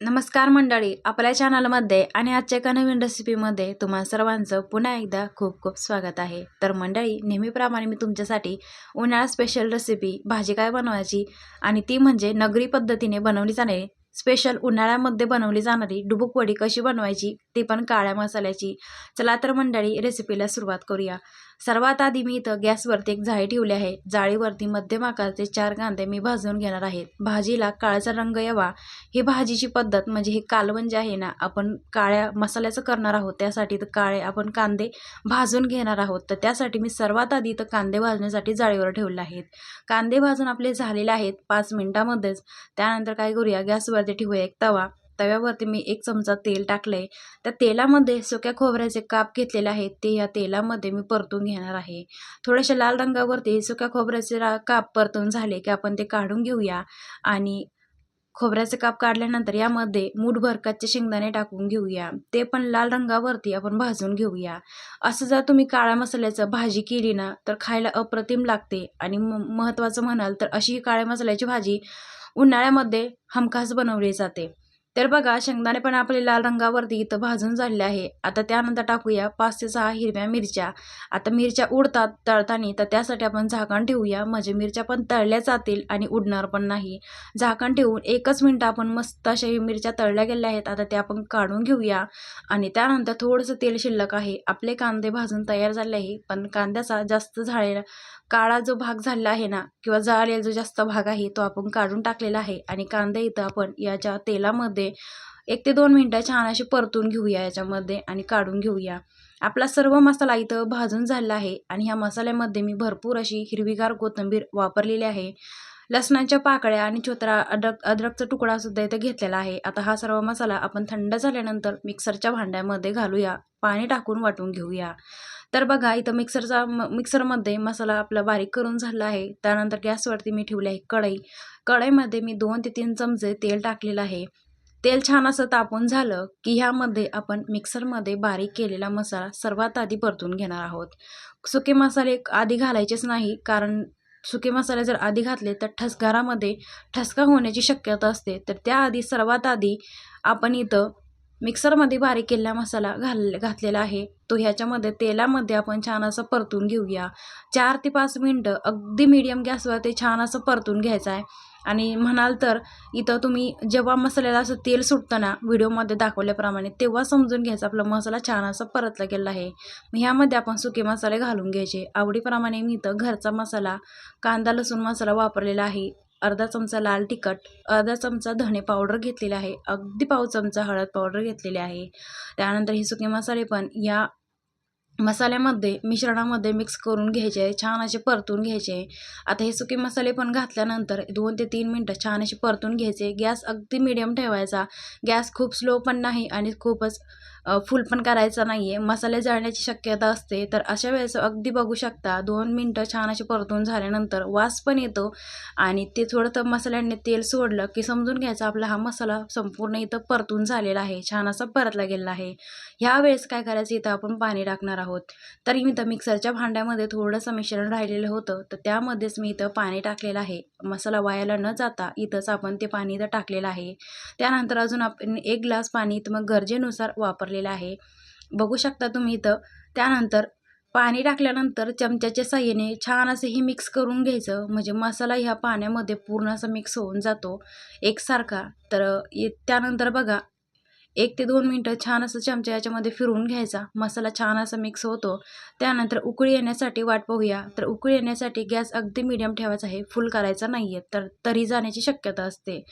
नमस्कार मंडळी आपल्या चॅनलमध्ये आणि आजच्या एका नवीन रेसिपीमध्ये तुम्हा सर्वांचं पुन्हा एकदा खूप खूप स्वागत आहे. तर मंडळी नेहमीप्रमाणे मी तुमच्यासाठी उन्हाळा स्पेशल रेसिपी भाजी काय बनवायची आणि ती म्हणजे नगरी पद्धतीने बनवली जाणारी स्पेशल उन्हाळ्यामध्ये बनवली जाणारी डुबुक वडी कशी बनवायची ती पण काळ्या मसाल्याची. चला तर मंडळी रेसिपीला सुरुवात करूया. सर्वात आधी मी इथं गॅसवरती एक जाळी ठेवली आहे. जाळीवरती मध्यम आकाराचे चार कांदे मी भाजून घेणार आहे. भाजीला काळाचा रंग यावा. ही भाजीची पद्धत म्हणजे हे कालवण जे म्हणजे आहे ना आपण काळ्या मसाल्याचं करणार आहोत. त्यासाठी तर काळे आपण कांदे भाजून घेणार आहोत. तर त्यासाठी मी सर्वात आधी इथं कांदे भाजण्यासाठी जाळीवर ठेवले आहेत. कांदे भाजून आपले झालेले आहेत पाच मिनटामध्येच. त्यानंतर काय करूया? गॅसवरती ठेवूया एक तवा. तव्यावरती मी एक चमचा तेल टाकले त्या तेलामध्ये सुक्या खोबऱ्याचे काप घेतलेले आहेत. ते या तेलामध्ये मी परतून घेणार आहे. थोड्याशा लाल रंगावरती सुक्या खोबऱ्याचे रा काप परतून झाले की आपण ते काढून घेऊया. आणि खोबऱ्याचे काप काढल्यानंतर यामध्ये मूठभर कच्चे शेंगदाणे टाकून घेऊया. ते पण लाल रंगावरती आपण भाजून घेऊया. असं जर तुम्ही काळ्या मसाल्याचं भाजी केली ना तर खायला अप्रतिम लागते. आणि म महत्त्वाचं म्हणाल तर अशी काळ्या मसाल्याची भाजी उन्हाळ्यामध्ये हमखास बनवली जाते. तर बघा शेंगदाणे पण आपले लाल रंगावरती इथं भाजून झालेले आहे. आता त्यानंतर टाकूया पाच ते सहा हिरव्या मिरच्या. आता मिरच्या उडतात तळताना तर त्यासाठी आपण झाकण ठेवूया. म्हणजे मिरच्या पण तळल्या जातील आणि उडणार पण नाही. झाकण ठेवून एकच मिनटं आपण मस्त अशा मिरच्या तळल्या गेल्या आहेत. आता त्या आपण काढून घेऊया. आणि त्यानंतर थोडंसं तेल शिल्लक आहे. आपले कांदे भाजून तयार झाले आहे. पण कांद्याचा जास्त झालेला काळा जो भाग झालेला आहे ना किंवा जळलेला जो जास्त भाग आहे तो आपण काढून टाकलेला आहे आणि कांदे इथं आपण याच्या तेलामध्ये एक ते दोन मिनटं छान असे परतून घेऊया याच्यामध्ये आणि काढून घेऊया. आपला सर्व मसाला इथं भाजून झालेला आहे आणि ह्या मसाल्यामध्ये मी भरपूर अशी हिरवीगार कोथिंबीर वापरलेली आहे. लसणाच्या पाकळ्या आणि चोत्रा अद्रक अद्रकचा तुकडा सुद्धा इथं घेतलेला आहे. आता हा सर्व मसाला आपण थंड झाल्यानंतर मिक्सरच्या भांड्यामध्ये घालूया. पाणी टाकून वाटून घेऊया. तर बघा इथं मिक्सरचा म मिक्सरमध्ये मसाला आपला बारीक करून झाला आहे. त्यानंतर गॅसवरती मी ठेवले आहे कढई. कढईमध्ये मी दोन ते तीन चमचे तेल टाकलेलं आहे. तेल छान असं तापून झालं की ह्यामध्ये आपण मिक्सरमध्ये बारीक केलेला मसाला सर्वात आधी परतून घेणार आहोत. सुके मसाले आधी घालायचेच नाही कारण सुके मसाले जर आधी घातले तर ठसगारामध्ये ठसका होण्याची शक्यता असते. तर त्याआधी सर्वात आधी आपण इथं मिक्सरमध्ये बारीक केलेला मसाला घाल घातलेला आहे. तो ह्याच्यामध्ये तेलामध्ये आपण छान असं परतून घेऊया. चार ते पाच मिनटं अगदी मीडियम गॅसवर ते छान असं परतून घ्यायचं आहे. आणि म्हणाल तर इथं तुम्ही जेव्हा मसाल्याला असं तेल सुटतं ना व्हिडिओमध्ये दाखवल्याप्रमाणे तेव्हा समजून घ्यायचं. आपला मसाला छान असं परतला गेला आहे. मग ह्यामध्ये आपण सुके मसाले घालून घ्यायचे. आवडीप्रमाणे मी इथं घरचा मसाला कांदा लसूण मसाला वापरलेला आहे. अर्धा चमचा लाल तिखट अर्धा चमचा धणे पावडर घेतलेला आहे अगदी पाव चमचा हळद पावडर घेतलेली आहे. त्यानंतर हे सुके मसाले पण या मसाल्यामध्ये मिश्रणामध्ये मिक्स करून घ्यायचे छान असे परतून घ्यायचे. आता हे सुके मसाले पण घातल्यानंतर दोन ते तीन मिनटं छान असे परतून घ्यायचे. गॅस अगदी मिडियम ठेवायचा. गॅस खूप स्लो पण नाही आणि खूपच फुल पण करायचा नाही आहे मसाले जळण्याची शक्यता असते. तर अशा वेळेस अगदी बघू शकता दोन मिनटं छान असे परतून झाल्यानंतर वास पण येतो आणि ते थोडं तर मसाल्याने तेल सोडलं की समजून घ्यायचा आपला हा मसाला संपूर्ण इथं परतून झालेला आहे. छान असा परतला गेला आहे. ह्या वेळेस काय करायचं? इथं आपण पाणी टाकणार आहोत. तरी मी तर मिक्सरच्या भांड्यामध्ये थोडंसं मिश्रण राहिलेलं होतं. तर त्यामध्येच मी इथं पाणी टाकलेलं आहे. मसाला वायाला न जाता इथंच आपण ते पाणी इथं टाकलेलं आहे. त्यानंतर अजून आपण एक ग्लास पाणी इथं मग गरजेनुसार वापरलेलं आहे. बघू शकता तुम्ही इथं. त्यानंतर पाणी टाकल्यानंतर चमच्याच्या साह्याने छान असं हे मिक्स करून घ्यायचं. म्हणजे मसाला ह्या पाण्यामध्ये पूर्ण असं मिक्स होऊन जातो. एकसारखा. तर त्यानंतर बघा एक ते दोन मिनटं छान असं चमचा याच्यामध्ये फिरवून घ्यायचा. मसाला छान असा मिक्स होतो. त्यानंतर उकळी येण्यासाठी वाट पाहूया तर उकळी येण्यासाठी गॅस अगदी मिडियम ठेवायचा आहे. फुल करायचा नाही आहे तर तरी जाण्याची शक्यता असते.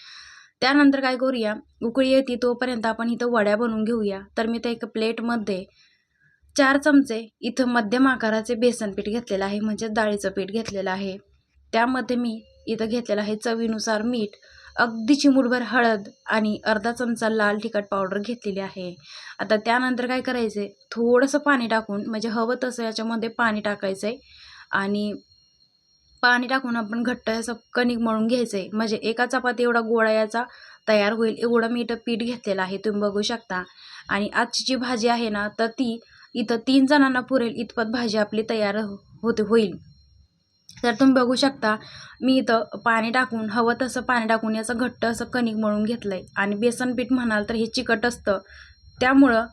त्यानंतर काय करूया? उकळी येते तोपर्यंत आपण इथं वड्या बनवून घेऊया. तर मी त्या एका प्लेटमध्ये चार चमचे इथं मध्यम आकाराचे बेसन पीठ घेतलेलं आहे. म्हणजे डाळीचं पीठ घेतलेलं आहे. त्यामध्ये मी इथं घेतलेलं आहे चवीनुसार मीठ. अगदी चिमूटभर हळद आणि अर्धा चमचा लाल तिखट पावडर घेतलेली आहे. आता त्यानंतर काय करायचं आहे थोडंसं पाणी टाकून म्हणजे हवं तसं याच्यामध्ये पाणी टाकायचं आहे आणि पाणी टाकून आपण घट्ट असं कणिक मळून घ्यायचं आहे म्हणजे एका चपाती एवढा गोळा याचा तयार होईल एवढं मी इथं पीठ घेतलेलं आहे तुम्ही बघू शकता. आणि आजची जी भाजी आहे ना तर ती इथं तीन जणांना पुरेल इतपत भाजी आपली तयार हो-, होते होईल. तर तुम्ही बघू शकता मी इथं पाणी टाकून हवं तसं पाणी टाकून याचं घट्ट असं कणिक मळून घेतलं आहे आणि बेसन पीठ म्हणाल तर हे चिकट असतं. त्यामुळं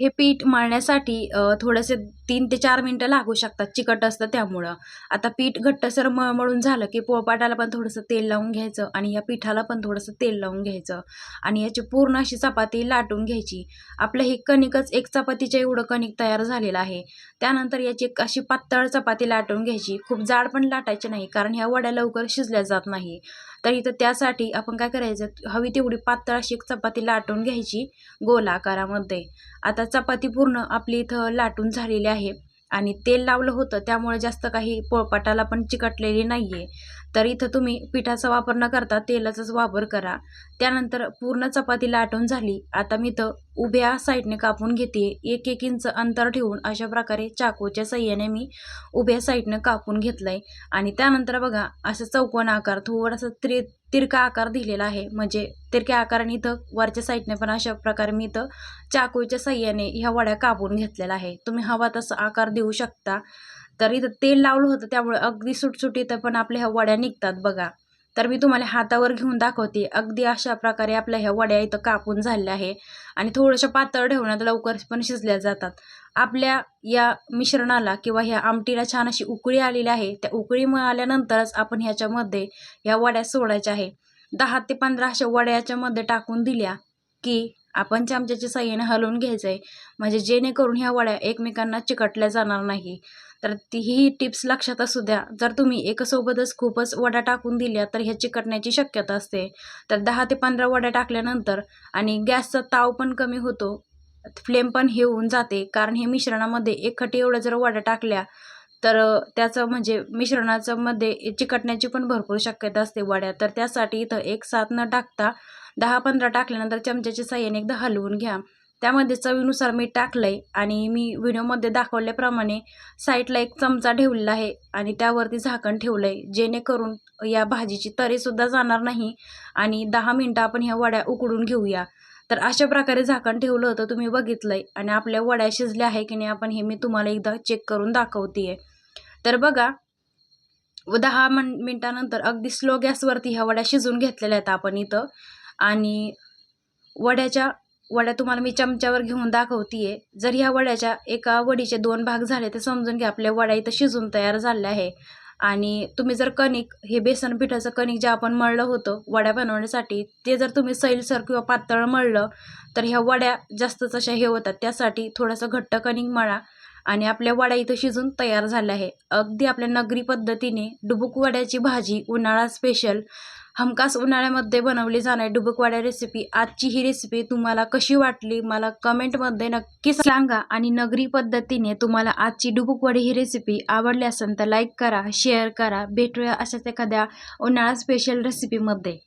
हे पीठ मळण्यासाठी अ, थोडेसे तीन ते चार मिनटं लागू शकतात. चिकट असतं त्यामुळं. आता पीठ घट्टसर मळ मळून झालं की पोळपाटाला पण थोडंसं तेल लावून घ्यायचं आणि या पिठाला पण थोडंसं तेल लावून घ्यायचं आणि याची पूर्ण अशी चपाती लाटून घ्यायची. आपलं हे कणिकच एक चपातीच्या एवढं कणिक तयार झालेलं आहे. त्यानंतर याची एक अशी पातळ चपाती लाटून घ्यायची. खूप जाड पण लाटायची नाही कारण ह्या वड्या लवकर शिजल्या जात नाही. तर इथं त्यासाठी आपण काय करायचं? हवी तेवढी पातळ अशी एक चपाती लाटून घ्यायची गोल आकारामध्ये आता चपाती पूर्ण आपली इथं लाटून झालेली आहे. आणि तेल लावलं होतं त्यामुळे जास्त काही पोळपाटाला पण चिकटलेली नाही आहे तर इथं तुम्ही पिठाचा वापर न करता तेलाचाच वापर करा. त्यानंतर पूर्ण चपाती लाटून झाली. आता मी इथं उभ्या साईडने कापून घेते. एक एक इंच अंतर ठेवून अशा प्रकारे चाकूच्या सहाय्याने मी उभ्या साईडनं कापून घेतलं आहे आणि त्यानंतर बघा असं चौकोन आकार थोडासा त्रि तिरका आकार दिलेला आहे. म्हणजे तिरक्या आकाराने इथं वरच्या साईडने पण अशा प्रकारे मी इथं चाकूच्या सहाय्याने ह्या वड्या कापून घेतलेल्या आहे. तुम्ही हवा तसा आकार देऊ शकता. तर इथं तेल लावलं होतं त्यामुळे अगदी सुटसुटीत पण आपल्या ह्या वड्या निघतात बघा. तर मी तुम्हाला हातावर घेऊन दाखवते. अगदी अशा प्रकारे आपल्या ह्या वड्या इथं कापून झालेल्या आहे. आणि थोड्याशा पातळ ठेवण्यात लवकर पण शिजल्या जातात. आपल्या या मिश्रणाला किंवा ह्या आमटीला छान अशी उकळी आलेली आहे. त्या उकळी आल्यानंतरच आपण ह्याच्यामध्ये ह्या वड्या सोडायच्या आहे. दहा ते पंधरा अशा वड्या याच्यामध्ये टाकून दिल्या की आपण चमच्याच्या साह्याने हलवून घ्यायचं आहे म्हणजे जेणेकरून ह्या वड्या एकमेकांना चिकटल्या जाणार नाही. तर ती ही टिप्स लक्षात असू द्या. जर तुम्ही एकासोबतच खूपच वडा टाकून दिल्या तर ह्या चिकटण्याची शक्यता असते. तर दहा ते पंधरा वड्या टाकल्यानंतर आणि गॅसचा ताव पण कमी होतो फ्लेम पण हे होऊन जाते. कारण हे मिश्रणामध्ये एक खटी एवढ्या जर वड्या टाकल्या तर त्याचं म्हणजे मिश्रणाचं मध्ये चिकटण्याची पण भरपूर शक्यता असते वड्या. तर त्यासाठी इथं एक साथ न टाकता दहा पंधरा टाकल्यानंतर चमच्याच्या साह्याने एकदा हलवून घ्या. त्यामध्ये चवीनुसार मीठ टाकलं आहे आणि मी व्हिडिओमध्ये दाखवल्याप्रमाणे साईडला एक चमचा ठेवलेला आहे आणि त्यावरती झाकण ठेवलं आहे जेणेकरून या भाजीची तरीसुद्धा जाणार नाही आणि दहा मिनटं आपण ह्या वड्या उकडून घेऊया. तर अशा प्रकारे झाकण ठेवलं होतं तुम्ही बघितलंय. आणि आपल्या वड्या शिजल्या आहे की नाही आपण हे मी तुम्हाला एकदा चेक करून दाखवते तर बघा व दहा मन मिनटानंतर अगदी स्लो गॅसवरती ह्या वड्या शिजून घेतलेल्या आहेत आपण इथं. आणि वड्याच्या वड्या तुम्हाला मी चमच्यावर घेऊन दाखवतीये. जर ह्या वड्याच्या एका वडीचे दोन भाग झाले तर समजून घ्या आपल्या वड्या इथं शिजून तयार झाल्या आहे. आणि तुम्ही जर कणिक हे बेसन पिठाचं कणिक जे आपण मळलं होतं वड्या बनवण्यासाठी ते जर तुम्ही सैलसर किंवा पातळ मळलं तर ह्या वड्या जास्तच अशा हे होतात. त्यासाठी थोडंसं घट्ट कणिक मळा आणि आपल्या वड्या इथं शिजून तयार झाल्या आहे. अगदी आपल्या नगरी पद्धतीने डुबुक वड्याची भाजी उन्हाळा स्पेशल हमखास उन्हाळ्यामध्ये बनवली जाणारी डुबकवड्या रेसिपी आजची ही रेसिपी तुम्हाला कशी वाटली? मला कमेंटमध्ये नक्की सांगा आणि नगरी पद्धतीने तुम्हाला आजची डुबकवडी ही रेसिपी आवडली असेल तर लाईक करा शेअर करा. भेटूया अशाच एखाद्या उन्हाळा स्पेशल रेसिपीमध्ये